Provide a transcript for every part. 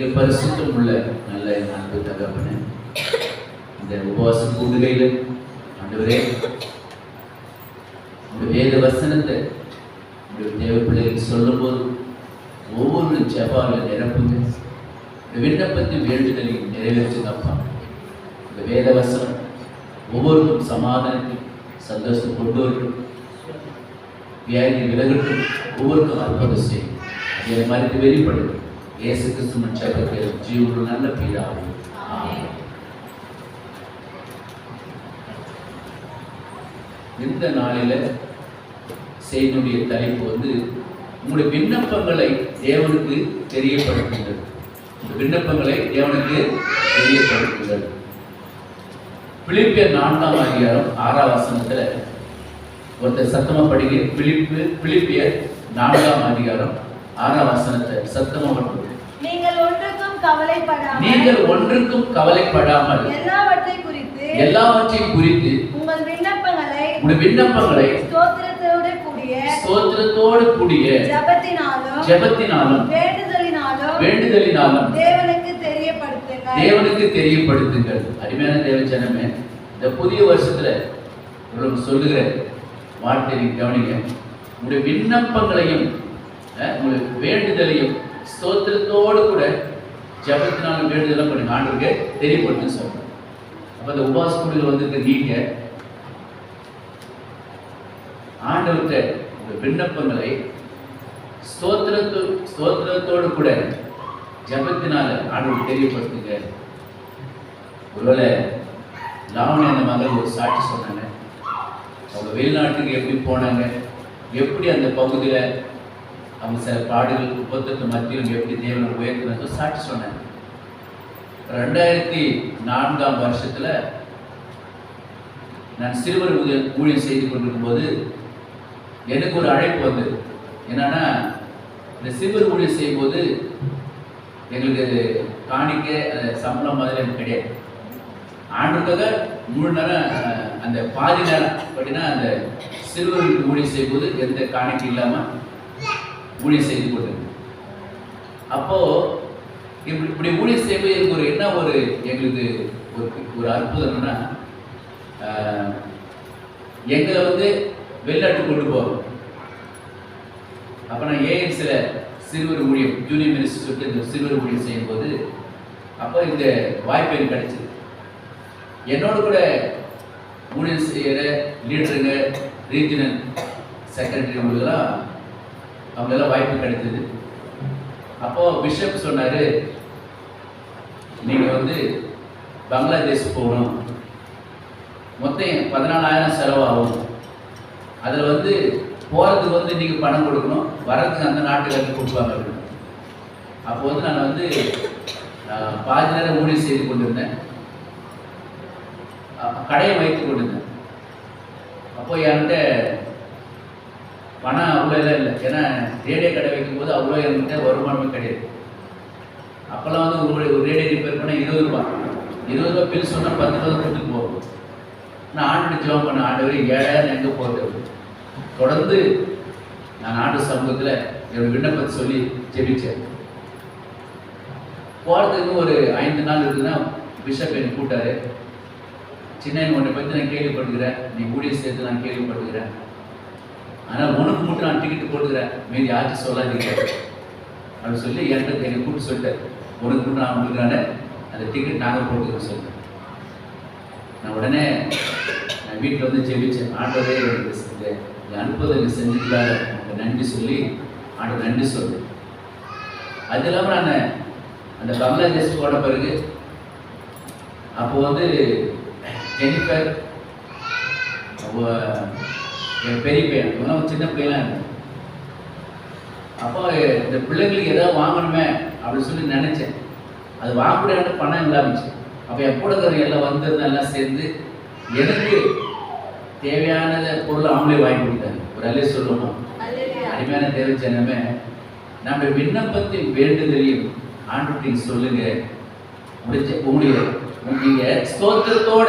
எங்கள் பரிசுத்தம் உள்ள நல்ல அன்பு தகப்பன. இந்த உபவாச கூடுகையில் ஆண்டவரே உங்களுடைய வேத வசனத்தை உங்களுடைய தேவ பிள்ளைகளுக்கு சொல்லும்போது ஒவ்வொரு ஜபாவில் நிரப்புங்க. இந்த விண்ணப்பத்தின் வேண்டுதலையும் நிறைவேற்றுங்கப்பா. இந்த வேத வசனம் ஒவ்வொருக்கும் சமாதானத்தையும் சந்தோஷம் கொண்டு வரட்டும் வியாதி விலகட்டும் ஒவ்வொருக்கும் அற்புதம் செய்யும். இதை மறைத்து வெளிப்படுத்தும். இயேசு கிறிஸ்துவின் சக்கத்தில் ஜீவனுள்ள நல்ல பிதாவே. இந்த நாளில செய்தியுடைய தலைப்பு வந்து உங்களுடைய விண்ணப்பங்களை தேவனுக்கு தெரியப்படுத்துங்கள். விண்ணப்பங்களை தேவனுக்கு தெரியப்படுத்துங்கள். பிலிப்பியர் நான்காம் அதிகாரம் ஆறாம் வசனத்துல ஒருத்தர் சத்தமா படிங்க. பிலிப்பு பிலிப்பியர் நான்காம் அதிகாரம் ஆறாம் வசனத்தை சத்தமா படிங்க நீங்கள் ஒன்றுக்கும் கவலைப்படாமல் நீங்கள் ஒன்றுக்கும் கவலைப்படாமல் எல்லாவற்றை குறித்து எல்லாவற்றையும் குறித்து உங்கள் விண்ணப்பங்களை உங்களுடைய விண்ணப்பங்களை ஸ்தோத்திரத்தோடு கூடிய ஸ்தோத்திரத்தோடு கூடிய ஜபத்தினாலும் ஜெபத்தினாலும் வேண்டுதலினாலும் வேண்டுதலினாலும் தேவனுக்கு தெரியப்படுத்துங்கள். தேவனுக்கு தெரியப்படுத்துங்கள். அருமையான தேவ ஜனமே இந்த புதிய வருஷத்துல உங்களுக்கு சொல்லுகிற வார்த்தை கவனிங்க. உங்களுடைய விண்ணப்பங்களையும் உங்களுக்கு வேண்டுதலையும் ஸ்தோத்திரத்தோடு கூட ஜபத்தினாலும் வேண்டுதலாம் பண்ணுங்க ஆண்டுக்கு தெரியப்படுத்துன்னு சொல்றேன் அப்போ இந்த உபாச குழுவில் வந்துட்டு நீங்க ஆண்டவர்கிட்ட உங்க விண்ணப்பங்களை ஸ்தோத்திரத்தோ ஸ்தோத்திரத்தோடு கூட ஜபத்தினால ஆண்டவர் தெரியப்படுத்துங்க. ஒருவேளை லாவணி அந்த மகள் ஒரு சாட்சி சொன்னாங்க. அவங்க வெளிநாட்டுக்கு எப்படி போனாங்க? எப்படி அந்த பகுதியில் அவங்க சில பாடுகள் உபத்தத்து மத்தியில் எப்படி தேவனை உயர்த்தினது சாட்சி சொன்னாங்க ரெண்டாயிரத்தி நான்காம் வருஷத்தில் நான் சிறுவர் ஊழிய- ஊழியம் செய்து கொண்டிருக்கும் போது எனக்கு ஒரு அழைப்பு வந்தது. என்னன்னா இந்த சிறுவர் ஊழியம் செய்யும்போது எங்களுக்கு காணிக்க சம்பளம் மாதிரி எனக்கு கிடையாது. ஆண்டுக்காக முழு நேரம் அந்த பாதி நேரம் அப்படின்னா அந்த சிறுவர்களுக்கு ஊழியம் செய்யும்போது எந்த காணிக்கை இல்லாமல் ஊழியம் செய்து கொண்டிருந்தேன் அப்போது இப்படி இப்படி ஊழியம் செய்யும்போது எனக்கு ஒரு என்ன ஒரு எங்களுக்கு ஒரு ஒரு அற்புதம்னா எங்களை வந்து வெளிநாட்டு கொண்டு போவோம் அப்போ நான் ஏஎம்ஸில் சிறுவர் ஊழியம் ஜூனியர் மினிஸ்டர் சொல்லிட்டு இந்த சிறுவர் ஊழியம் செய்யும்போது அப்போ இந்த வாய்ப்பு எனக்கு கிடைச்சிது. என்னோட கூட ஊழியம் செய்கிற லீடருங்க ரீஜனல் செக்ரட்டரி உங்களுக்கெல்லாம் அவங்களெல்லாம் வாய்ப்பு கிடைச்சது. அப்போ பிஷப் சொன்னார் நீங்கள் வந்து பங்களாதேஷ் போகணும். மொத்தம் பதினாலாயிரம் செலவாகும். அதில் வந்து போகிறதுக்கு வந்து நீங்கள் பணம் கொடுக்கணும். வரதுக்கு அந்த நாட்டுக்கு கொடுப்பாங்க. அப்படின்னு. அப்போ வந்து நான் வந்து பாதி நேரம் ஊழியம் செய்து கொண்டிருந்தேன். கடையை வைத்து கொண்டிருந்தேன். அப்போ என்கிட்ட பணம் அவ்வளோ இல்லை. ஏன்னா ரேடியோ கடை வைக்கும்போது அவ்வளோ என்கிட்ட வருமானமே கிடையாது. அப்போல்லாம் வந்து உங்களுடைய ஒரு ரேடியோ ரிப்பேர் பண்ண இருபது ரூபா. இருபது ரூபா பில் சொன்னால் பத்து ரூபா கொடுத்துட்டு போகும் நான் ஆண்டு ஜெபம் பண்ண ஆண்டவர் ஏழாயிரம் எங்கே போகிறது தொடர்ந்து நான் ஆண்டு சமூகத்தில் என்னோட விண்ணப்பத்தை சொல்லி ஜெபிச்சேன். போகிறதுக்கு ஒரு ஐந்து நாள் இருக்குதுன்னா பிஷப் என்னை கூட்டாரு சின்ன உன்னை பற்றி நான் கேள்விப்பட்டுக்கிறேன் நீ கூடிய சேர்த்து நான் கேள்விப்பட்டுக்கிறேன் ஆனால் உனக்கு மட்டும் நான் டிக்கெட் போட்டுக்கிறேன். மீதி யாருக்கும் சொல்லாதீங்க. அப்படின்னு சொல்லி என்கிட்ட என்னை கூப்பிட்டு சொல்லிட்டேன் உனக்கு மட்டும் நான் கொடுக்குறானே அந்த டிக்கெட் நாங்கள் போட்டுக்கிறோம் சொல்லிட்டேன் நான் உடனே நான் வீட்டில் வந்து ஜெபிச்சேன். ஆண்டவரே எனக்கு செஞ்ச இந்த அனுப்புவதை எனக்கு உனக்கு நன்றி சொல்லி ஆண்டவர் நன்றி சொல்லுவேன் அது இல்லாமல் நான் அந்த பங்களாதேஷ் போன பிறகு அப்போ வந்து ஜெனிஃபர் என் பெரிய பையன். இவனும் சின்ன பையனாக இருந்தான். அப்போ இந்த பிள்ளைங்களுக்கு ஏதாவது வாங்கணுமே அப்படின்னு சொல்லி நினைச்சேன். அது வாங்கக்கூடிய பணம் இல்லாமச்சு. அப்போ என் கூட இருக்கிற எல்லாம் வந்திருந்த எல்லாம் சேர்ந்து எனக்கு தேவையானத பொருள் அவங்களே வாங்கி கொடுத்தாங்க. ஒரு அல்லே சொல்லுவோம் அல்லேலூயா. அருமையான தேவை ஜனமே நம்முடைய விண்ணப்பத்தின் வேண்டுதலையும் ஆண்டு சொல்லுங்க. முடிஞ்ச உங்களுடைய நீங்க ஸ்தோத்திரத்தோட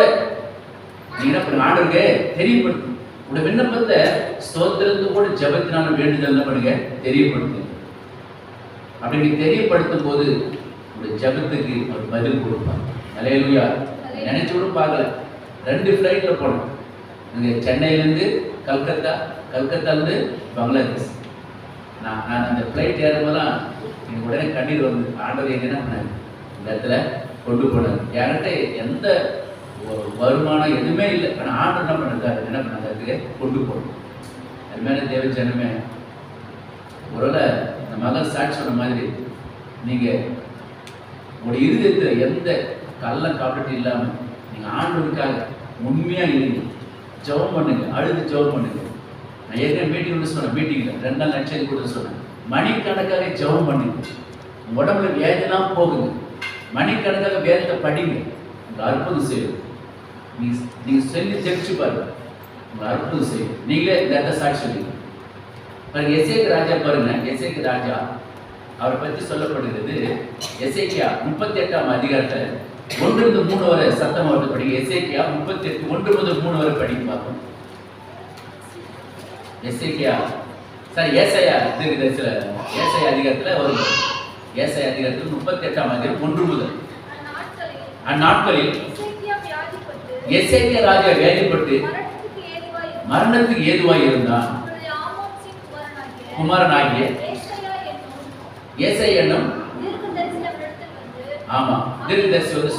நீங்க என்ன பண்ணுங்க ஆண்டுக்கு தெரியப்படுத்தும் உங்களுடைய விண்ணப்பத்தை ஸ்தோத்திரத்தோட ஜபத்தினால வேண்டுதல் என்ன பண்ணுங்க? தெரியப்படுத்துங்க. அப்படி தெரியப்படுத்தும் போது உங்களுடைய ஜெபத்துக்கு அவர் பதில் கொடுப்பார். அலையலுயா நினைச்சு கூட பார்க்கல. ரெண்டு ஃப்ளைட்டில் போனோம். இங்கே சென்னையிலேருந்து கல்கத்தா கல்கத்தாலேருந்து பங்களாதேஷ். நான் நான் அந்த ஃப்ளைட் ஏறும்போதெல்லாம் எனக்கு உடனே கண்ணீர் வந்து ஆண்டவர் எங்க என்ன பண்ணாரு? இந்த இடத்துல கொண்டு போனார். என்கிட்ட எந்த ஒரு வருமானம் எதுவுமே இல்லை. ஆனால் ஆர்டர் என்ன பண்ணிருக்காரு? என்ன பண்ணாங்க கொண்டு போகணும் அது மேலே தேவ ஜனமே ஒருவேளை இந்த மகள் சாட்சி சொன்ன மாதிரி நீங்கள் உங்களுடைய இருதயத்தில் எந்த கள்ள காப்பிட்டு இல்லாமல் நீங்கள் ஆண்டவருக்காக உண்மையாக இருங்க. ஜெபம் பண்ணுங்க. அழுது ஜெபம் பண்ணுங்க. நான் ஏற்கனவே மீட்டிங் வந்து சொன்னேன் மீட்டிங்கில் ரெண்டு நாள் லட்சம் கூட சொன்னேன். மணிக்கணக்காக ஜெபம் பண்ணுங்க. உடம்புல வேதெல்லாம் போகுங்க. மணிக்கணக்காக வேதத்தை படிங்க. உங்க அற்புதம் செய்யுங்க நீ நீங்க சொல்லி ஜெயிச்சு பாருங்க. உங்க அற்புதம் செய்யும் நீங்களே இந்த இடத்த சாட்சி சொல்லுங்க பாருங்க எசேக்கு ராஜா பாருங்க. எசேக்கு ராஜா அவரை பற்றி சொல்லப்படுகிறது எசேக்கியா முப்பத்தி எட்டாம் அதிகாரத்தில் ஒன்றிலிருந்து மூணு வரை சத்தம் அவர்கள் படிங்க. எசேக்கியா முப்பத்தி எட்டு ஒன்று முதல் மூணு வரை படிக்க பார்ப்போம். எசேக்கியா சார் ஏசையா சில ஏசையா அதிகாரத்தில் ஒரு ஏசையா அதிகாரத்தில் முப்பத்தி எட்டாம் அதிகாரம் ஒன்று முதல். அந்நாட்களில் எசேக்கியா ராஜா வேலைப்பட்டு மரணத்துக்கு ஏதுவாய் இருந்தான். குமாரனாகிய ஏசை வந்து ஆமா தீர்க்கதரிசி வந்து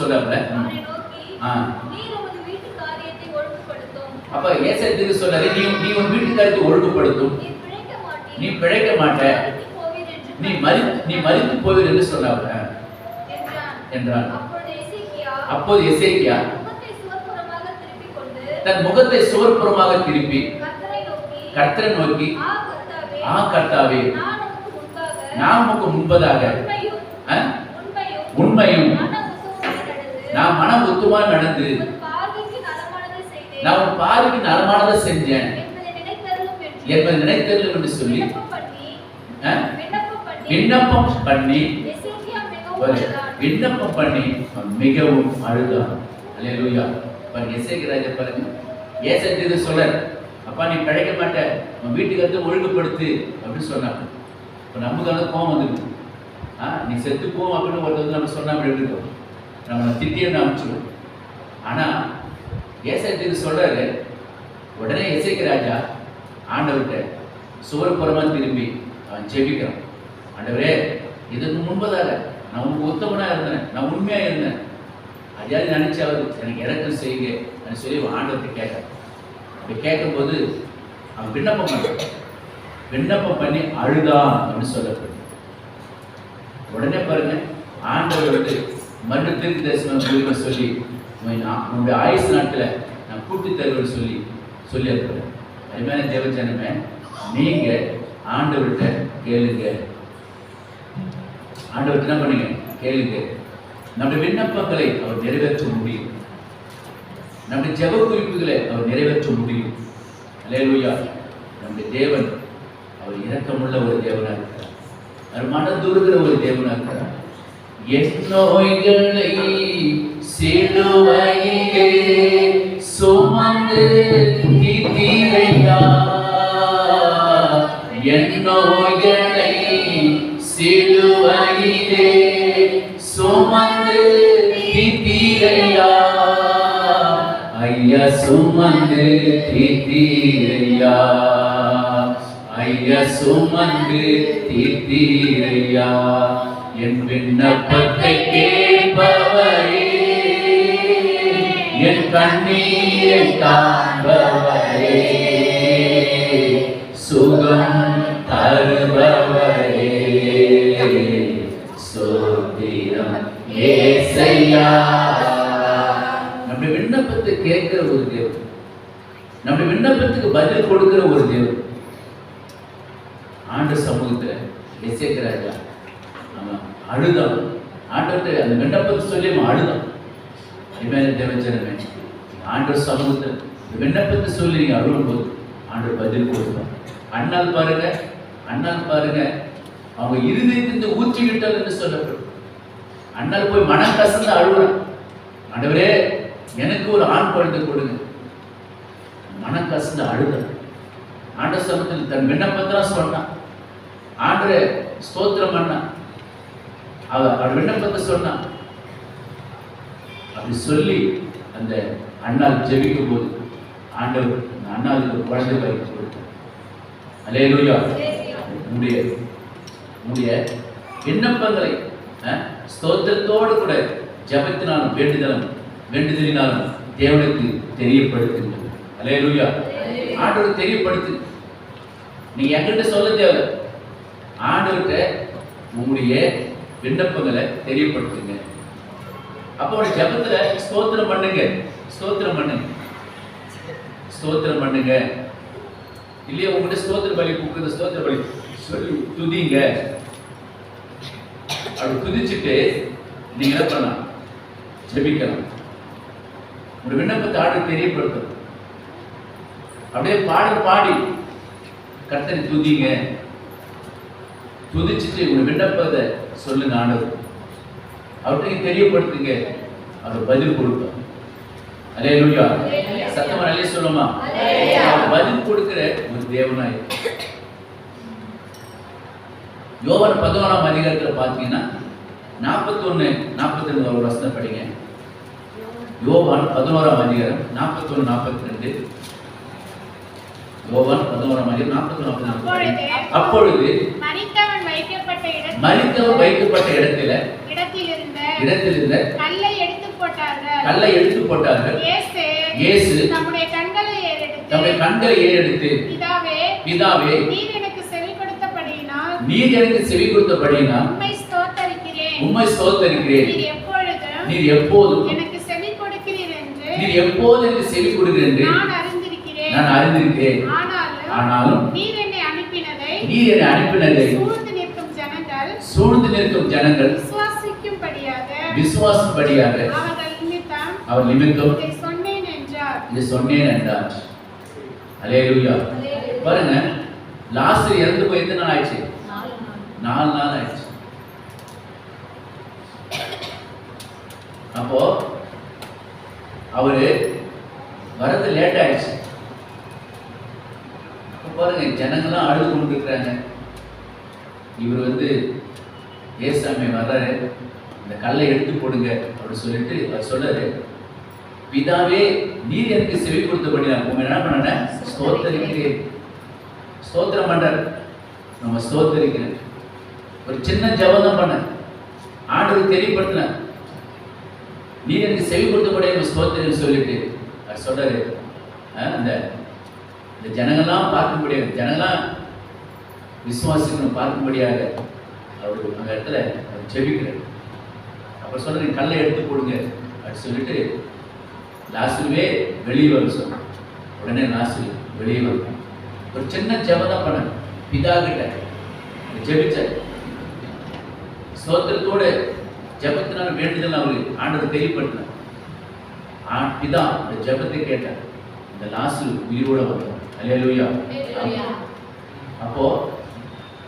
ஒழுங்குபடுத்தும். அப்ப ஏசை தீர்க்க சொல்றாரு நீ நீ உன் வீட்டுக்காரத்தை ஒழுங்குபடுத்தும். நீ பிழைக்க மாட்ட. நீ மறி நீ மறித்து போவீர் என்று சொன்னாங்க என்றான். அப்போது எசேக்கியா முகத்தை சுவர்புறமாக திருப்பிக் கொண்டு தன் முகத்தை சுவர்புறமாக திருப்பி கர்த்தரை நோக்கி ஆ கர்த்தாவே நான் உமக்கு முன்பதாக உண்மையும் நான் மனம் ஒத்துமா நடந்து நான் உன் பார்வைக்கு நலமானதை செஞ்சேன். என்பதை நினைத்தருளும் என்று சொல்லி விண்ணப்பம் பண்ணி விண்ணப்பம் பண்ணி மிகவும் அழுதான். விண்ணப்பம் பண்ணி அவன் பாருங்க எசேக்கு ராஜா அப்பா நீ பிழைக்க மாட்ட. உன் வீட்டுக்கு வந்து ஒழுங்குபடுத்து அப்படின்னு சொன்னாங்க இப்போ நமக்கு வந்து கோவம் வந்துருக்கு ஆ நீ செத்து போவோம் அப்படின்னு ஒருத்தர் வந்து நம்ம சொன்னா அப்படி இருக்கும் நம்ம திட்டியன்னு அனுப்பிச்சிடும் ஆனால் ஏசத்து சொல்கிறாரு உடனே எசேக்கு ராஜா ஆண்டவர்கிட்ட சுவரப்புறமாக திரும்பி அவன் ஜெபிக்கிறான். ஆண்டவரே இதுக்கு முன்பதாக நான் உனக்கு உத்தமனாக இருந்தேன். நான் உண்மையாக இருந்தேன். அதையாவது அவர் எனக்கு இறக்கம் செய்யுங்க அப்படின்னு சொல்லி ஆண்டவர்கிட்ட கேட்க அப்படி கேட்கும்போது அவன் விண்ணப்பம் பண்ணான். விண்ணப்பம் பண்ணி அழுதான் அப்படின்னு சொல்லப்படுது. உடனே பாருங்க ஆண்டவர் வந்து மறுபடியும் தரிசனம் உரிமை சொல்லி நான் உன்னுடைய ஆயுசு நாட்டில் நான் கூட்டி தருவேன் சொல்லி சொல்லியிருக்கிறேன் அதுமாதிரி தேவஜனமே நீங்க ஆண்டவர்கிட்ட கேளுங்க. ஆண்டவர்கிட்ட என்ன பண்ணுங்க? கேளுங்க. நம்முடைய விண்ணப்பங்களை அவர் நிறைவேற்ற முடியும். நம்முடைய ஜெப குறிப்புகளை அவர் நிறைவேற்ற முடியும். அல்லேலூயா. நம்முடைய தேவன் அவர் இரக்கமுள்ள ஒரு தேவனாக இருக்கிறார். அவர் மனதுருகிற ஒரு தேவனாக இருக்கிறார். என் நோய்களை சிலுவையிலே சுமந்து தீர்த்தீரையா? என் நோய்களை சிலுவையிலே சுமந்து தீர்த்தீரையா. ஐயா சுமந்து தீர்த்தீரையா. ஐயா சுமந்து தீர்த்தீரையா. என் விண்ணப்பத்தை கேட்பவரே. என் கண்ணீரை காண்பவரே. சுகம் நம்முடைய விண்ணப்பத்தை கேட்கிற ஒரு தேவன். நம்முடைய விண்ணப்பத்துக்கு பதில் கொடுக்கிற ஒரு தேவன். ஆண்டு சமூகத்தில் எசேக்கு நம்ம அழுதான் ஆண்டவர்கிட்ட அந்த விண்ணப்பத்தை சொல்லி நம்ம அழுதான் இனிமேல் தேவச்சனமே ஆண்டவர் சமூகத்தில் விண்ணப்பத்தை சொல்லி நீங்க அழுகும்போது ஆண்டவர் பதில் கொடுப்பார். அண்ணால் பாருங்க அண்ணால் பாருங்க. அவங்க இருதயத்தை ஊற்றி விட்டால் என்று சொல்லப்படும். அண்ணால் போய் மனம் கசந்து அழுகுறான். ஆண்டவரே எனக்கு ஒரு ஆண் குழந்தை கொடுங்க. மனம் கசந்து அழுதான் ஆண்ட சமத்தில் தன் விண்ணப்பத்தெல்லாம் சொன்னான். ஆண்டரை ஸ்தோத்திரம் பண்ணான் அவ அவள் விண்ணப்பத்தை சொன்னான். அப்படி சொல்லி அந்த அண்ணாள் ஜெபிக்கும் போது ஆண்டவர் அந்த அண்ணாளுக்கு ஒரு குழந்தை பைக்கு கொடுத்தார். அலேலுயா உடைய உடைய விண்ணப்பங்களை அஹ், ஸ்தோத்திரத்தோடு கூட ஜெபத்தினாலும் வேண்டுதலும் வேண்டுதலினாலும் தேவனுக்கு தெரியப்படுத்துங்கள். அலேலுயா ஆண்டவர் தெரியப்படுத்து. நீங்க என்கிட்ட சொல்ல தேவை. ஆண்டவர்கிட்ட உங்களுடைய விண்ணப்பங்களை தெரியப்படுத்துங்க. அப்போ ஒரு ஜெபத்துல ஸ்தோத்திரம் பண்ணுங்க. ஸ்தோத்திரம் பண்ணுங்க. ஸ்தோத்திரம் பண்ணுங்க. இல்லையா உங்ககிட்ட ஸ்தோத்திர பலி கூப்பிடுறது ஸ்தோத்திர பலி. சொல்லி துதிங்க. அப்படி துதிச்சுட்டு நீங்க என்ன பண்ணலாம். ஜெபிக்கலாம். உங்க விண்ணப்பத்தை ஆடு தெரியப்படுத்தும் அப்படியே பாடல் பாடி கர்த்தரை துதிங்க. துதிச்சுட்டு உங்க விண்ணப்பத்தை சொல்லுங்க ஆண்டவர் அவர்கிட்ட தெரியப்படுத்துங்க. அவர் பதில் கொடுப்பார். அலே லூயா சத்தமா நல்லே சொல்லுமா? பதில் கொடுக்கிற ஒரு தேவனாய் யோவான் பதினோராம் அதிகாரத்துல பார்த்தீங்கன்னா நாற்பத்தொன்னு நாற்பத்தி ரெண்டு ஒரு வசனம் படிங்க. யோவான் பதினோராம் அதிகாரம் நாற்பத்தொன்னு நாற்பத்தி ரெண்டு யோவான் பதினோராம் அதிகாரம் நாற்பத்தி நாற்பத்தி அப்பொழுது மரித்தவன் வைக்கப்பட்ட இடத்தில் இடத்துல இருந்த கல்லை எடுத்து போட்டார்கள். கல்லை எடுத்து போட்டார்கள். இயேசு தம்முடைய கண்களை ஏறெடுத்து பிதாவே பிதாவே நீர் எனக்கு செவி கொடுத்தபடியினால் நீர் எனக்கு செவி கொடுத்தபடினா உம்மை ஸ்தோத்தரிக்கிறேன். உம்மை ஸ்தோத்தரிக்கிறேன். நீர் எப்பொழுதும் நீர் எப்போதும் எனக்கு செவி கொடுக்கிறீர் என்று நீர் எப்போது எனக்கு செவி கொடுக்கிறேன் என்று நான் அறிந்திருக்கிறேன். நான் அறிந்திருக்கிறேன். ஆனாலும் ஆனாலும் நீர் என்னை அனுப்பினதை நீர் என்னை அனுப்பினதை சூழ்ந்து நிற்கும் ஜனங்கள் சூழ்ந்து நிற்கும் ஜனங்கள் விசுவாசிக்கும்படியாக விசுவாசப்படியாக அவர்கள் நிமித்தம் அவர் நிமித்தம் இதை சொன்னேன் என்றார். இதை சொன்னேன் என்றார். அலேலுயா பாருங்க லாஸ்ட் இறந்து போய் எத்தனை நாள் ஆயிடுச்சு நாலு நாள் ஆயிடுச்சு. அப்போ அவரு வரது லேட் ஆயிடுச்சு. பாருங்க ஜனங்கள்லாம் அழுது கொண்டு இருக்கிறாங்க இவர் வந்து ஏசாமி வர்றாரு இந்த கல்லை எடுத்து போடுங்க அப்படின்னு சொல்லிட்டு அவர் சொல்றாரு பிதாவே நீர் எனக்கு செவி கொடுத்தபடி நான் உங்க என்ன பண்ண ஸ்தோத்தரிக்கிறேன். ஸ்தோத்திரம் பண்றார். நம்ம ஸ்தோத்தரிக்கிறேன். ஒரு சின்ன ஜபம் தான் பண்ண. ஆண்டவர் தெரியப்படுத்தின. நீ எனக்கு செவி கொடுத்தபடியே உங்க ஸ்தோத்திரம் சொல்லிட்டு அவர் சொல்றாரு அந்த இந்த ஜனங்கள்லாம் பார்க்கும்படியாக ஜனங்கள்லாம் விசுவாசிக்கணும் பார்க்கும்படியாக அவர் அந்த இடத்துல அவர் செவிக்கிறார் அப்புறம் சொல்றாரு கல்லை எடுத்து போடுங்க அப்படின்னு சொல்லிட்டு லாஸ்ட்லவே வெளியே வர சொன்னேன் உடனே லாஸ்ட் வெளியே வரும் ஒரு சின்ன ஜெபம் தான் பண்ண பிதா கிட்ட ஜெபிச்சார். ஸ்தோத்திரத்தோட ஜெபத்தினால வேண்டுதல் அவருக்கு ஆண்டவர் தெரியப்படுத்தினார். ஆ பிதா அந்த ஜெபத்தை கேட்டார். இந்த லாஸ்ட் உயிரோட வந்தார் அல்லேலூயா. அப்போ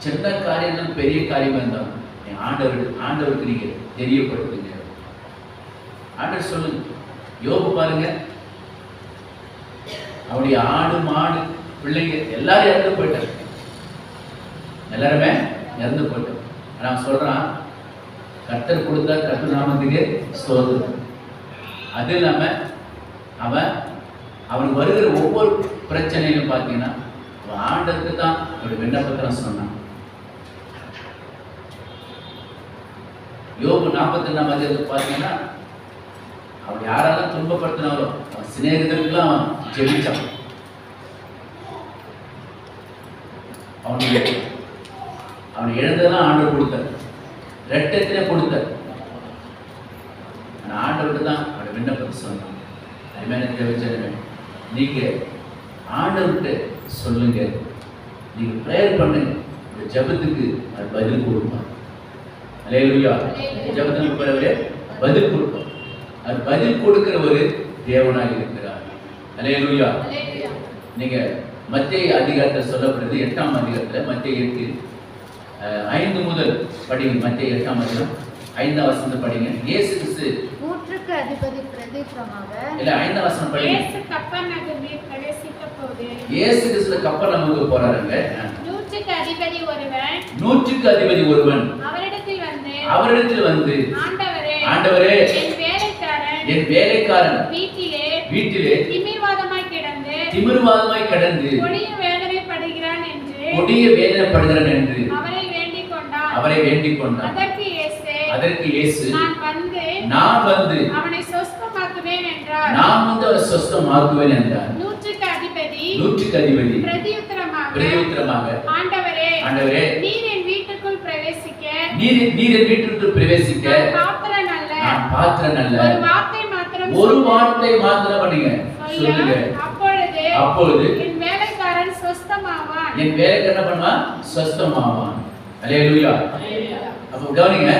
சின்ன காரியங்கள் பெரிய காரியமா இருந்தாலும் ஆண்டவர் ஆண்டவருக்கு நீங்க தெரியப்படுத்துங்க. ஆண்டவர் சொல்லுங்க யோபு பாருங்க. அவனுடைய ஆடு மாடு பிள்ளைங்க எல்லாரும் இறந்து போயிட்டாங்க. எல்லாருமே இறந்து போயிட்டாங்க. அவன் சொல்றான் கர்த்தர் கொடுத்தா கர்த்தர் நாமத்துக்கு ஸ்தோத்திரம். அது இல்லாம அவன் அவனுக்கு வருகிற ஒவ்வொரு பிரச்சனையிலும் பார்த்தீங்கன்னா அவன் ஆண்டத்துக்கு தான் அவருடைய விண்ணப்பத்தை சொன்னான். யோபு நாற்பத்தி ரெண்டாம் அதிகாரத்தில் பார்த்தீங்கன்னா அவன் யாரெல்லாம் துன்பப்படுத்தினாலும் அவன் சிநேகிதருக்கெல்லாம் அவன் ஜெபிச்சான். அவனுடைய அவன் இழந்ததெல்லாம் ஆண்டவர் கொடுத்தார். ரெட்டத்திலே கொடுத்தார் ஆனால் ஆண்டவர்கிட்ட தான் அவருடைய விண்ணப்பத்தை சொன்னான். அதுமாதிரி ஜெபிச்சதுமே நீங்க ஆண்டவர்கிட்ட சொல்லுங்க. நீங்க ப்ரேயர் பண்ணுங்க இந்த ஜெபத்துக்கு அது பதில் கொடுப்பான் அலேலுயா ஜெபத்துக்கு பிறகு பதில் கொடுப்பான் அது பதில் கொடுக்கிற ஒரு தேவனாக இருக்கிறார். அலேலுயா நீங்க மத்திய அதிகாரத்தில் சொல்லப்படுறது எட்டாம் அதிகாரத்தில் மத்திய அஹ், ஐந்து முதல் படிங்க. மத்திய எட்டாம் அதிகாரம் ஐந்தாம் வசனத்தை படிங்க. இயேசு கிறிஸ்து. நூற்றுக்கு அதிபதி பிரதீபமாக இல்ல ஐந்தாம் வசனம் படிங்க. இயேசு கப்பர்நகரில் பிரவேசித்த போது இயேசு கிறிஸ்து கப்பல் நமக்கு போறாருங்க. நூற்றுக்கு அதிபதி ஒருவன். நூற்றுக்கு அதிபதி ஒருவன். அவரிடத்தில் வந்து அவரிடத்தில் வந்து ஆண்டவரே ஆண்டவரே என் வேலைக்காரன் என் வேலைக்காரன் வீட்டிலே வீட்டிலே திமிர்வாதமாய் கிடந்து திமிர்வாதமாய் கடந்து கொடிய வேதனைப்படுகிறான் என்று கொடிய வேதனைப்படுகிறான் என்று அவரை அவரை வேண்டிக் கொண்டான். அதற்கு இயேசு நான் வந்து நான் வந்து அவனை சொஸ்தமாக்குவேன் என்றார். நான் வந்து அவரை சொஸ்தமாக்குவேன் என்றார். நூற்றுக்கு அதிபதி நூற்றுக்கு அதிபதி பிரதியுத்தரமாக பிரயோத்திரமாக ஆண்டவரே ஆண்டவரே நீர் என் வீட்டுக்குள் பிரவேசிக்க. நீர் நீர் என் வீட்டிற்குள் பிரவேசிக்க. பாத்திரன் அல்ல. நான் பாத்திரன் அல்ல. ஒரு வார்த்தை மாத்திரம் ஒரு. வார்த்தை மாத்திரம் பண்ணுங்க. சொல்லுங்க. அப்பொழுது அப்பொழுது என் வேலைக்காரன் சொஸ்தமாவான். என் வேலைக்கு என்ன பண்ணுவான்? சொஸ்தமாவான். அல்லேலூயா அப்ப கவனிங்க.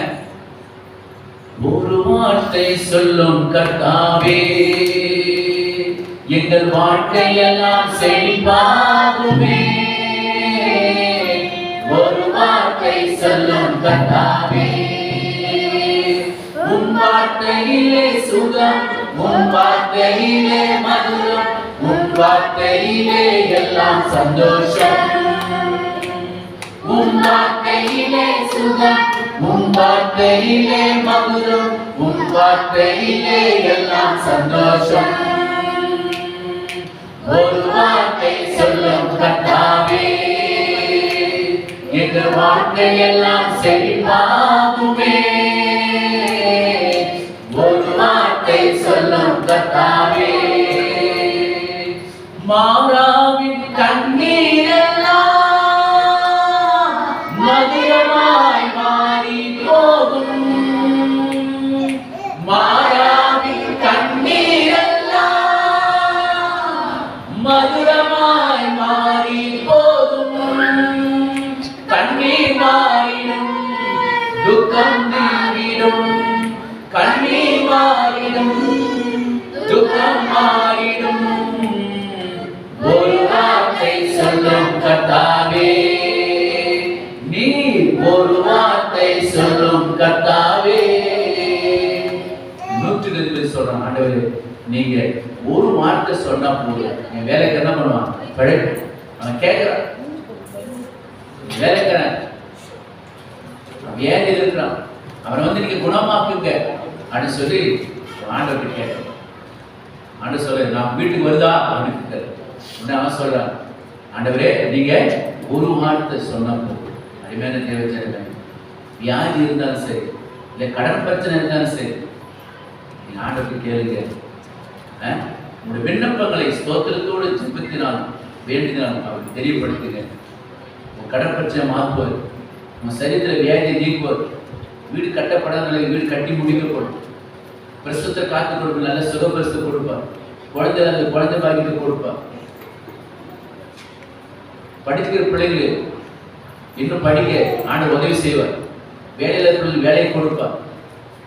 ஒரு வார்த்தை சொல்லும் கர்த்தாவே எங்கள் வாழ்க்கையெல்லாம் செழிப்பாகுமே. ஒரு வார்த்தை சொல்லும் கர்த்தாவே உன் வார்த்தையிலே சுகம் உன் வார்த்தையிலே மதுரம் உன் வார்த்தையிலே எல்லாம் சந்தோஷம். உன் வார்த்தையிலே சுகம் உன் வார்த்தையிலே மதுரம் உன் வார்த்தையிலே எல்லாம் சந்தோஷம். ஒரு வார்த்தை சொல்லும் கட்டாவே கர்த்தாவே வார்த்தை எல்லாம் செழிப்பாகுமே. ஒரு வார்த்தை சொல்லும் கட்டாவே மாறாவின் நீங்க ஒரு வார்த்தை சொன்னா போதும். என் வேலைக்கு என்ன பண்ணுவான்? பிழைப்பு அவன் கேட்கிறான் வேலைக்காரன் அவன் ஏன் இருக்கிறான் அவனை வந்து நீங்க குணமாக்குங்க அப்படின்னு சொல்லி ஆண்டவர்கிட்ட கேட்கிறான். ஆண்டு சொல்ற நான் வீட்டுக்கு வருதா? அப்படின்னு உடனே அவன் சொல்றான் ஆண்டவரே நீங்க ஒரு வார்த்தை சொன்னா போதும். அருமையான தேவச்சரிமை வியாதி இருந்தாலும் சரி இல்லை கடன் பிரச்சனை இருந்தாலும் சரி நீங்கள் ஆண்டவருக்கு கேளுங்க. உங்களுடைய விண்ணப்பங்களை ஸ்தோத்திரத்தோடு ஜெபத்தினாலும் வேண்டினால் அவருக்கு தெரியப்படுத்துங்க உங்கள் கடன் பிரச்சனை மாற்றுவார் உங்க சரீரத்தில் வியாதியை நீக்குவார் வீடு கட்டப்படாத நிலையில் வீடு கட்டி முடிக்கப்படும் பிரசுத்த காத்து கொடுப்ப நல்ல சுகப்பிரசத்தை கொடுப்பார். குழந்தை அந்த குழந்தை பாக்கியத்தை கொடுப்பார். படிக்கிற பிள்ளைகள் இன்னும் படிக்க ஆண்டு உதவி செய்வார். வேலையில் இருக்கிறவங்களுக்கு வேலையை கொடுப்பார்.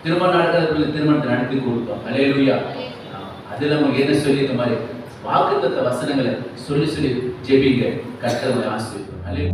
திருமணம் நடக்கிறவங்களுக்கு திருமணத்தை நடத்தி கொடுப்பார். அலையலுயா அதுல நம்ம என்ன சொல்லி இந்த மாதிரி வாக்குத்த வசனங்களை சொல்லி சொல்லி ஜெபிங்க. கஷ்டங்களை உங்களை